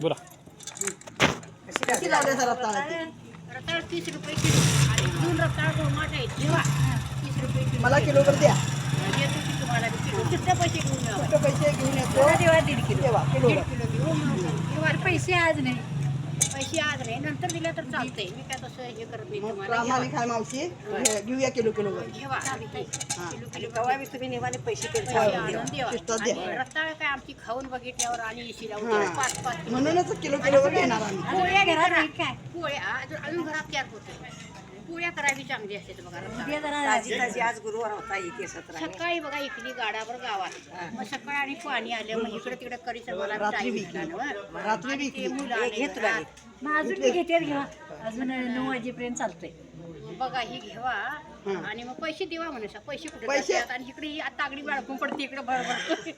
बोला. किती लावले सर रताळ्याचे? रताळ तीस रुपये किलो आणि दोन रताळ जेव्हा तीस रुपये किलो मला किलोभर द्या. देतो की तुम्हाला बी किलो किती पैसे घेऊन पैसे घेऊन येतो. तेव्हा दीड किलो तेव्हा किलो घेऊ तेव्हा पैसे आज नाही. पैसे आज नाही नंतर दिले तर चालतंय. मी काय तसं हे करत नाही मग तुम्हाला. प्रामाणिक आहे मावशी. घेऊया किलो घेवा किलो किलो तेव्हा बी तुम्ही निवाने पैसे पैसे तरी आणून देवा. किस्तात द्या. आणि रताळ काय आमची खाऊन बघितल्यावर आणि येशील हा. पाच पाच किलो. म्हणूनच किलो किलोभर घेणार आम्ही. पोळ्या घरात काय? पोळ्या अजून अजून घरात तयार होते पोळ्या करावी चांगली असते बघा रताळ. ताजी ताजी आज गुरुवार होता इथे सतरा सकाळी बघा इकली गाडावर गावात मग सकाळी आणि पाणी आलं मग इकडे तिकडे करीचं मला रात्री टाईम बी भेटला ना. रात्री आणि बी ते इकली. मुलं आले घे तुला घरात. हे. अजून मी घेते घ्या अजून नऊ वाजेपर्यंत चालतंय बघा ही घेवा आणि मग पैसे देवा म्हणे पैसे कुठे पैसे? जातात? आणि इकडे ही आता आगडी बाळकून पडते इकडे बरोबर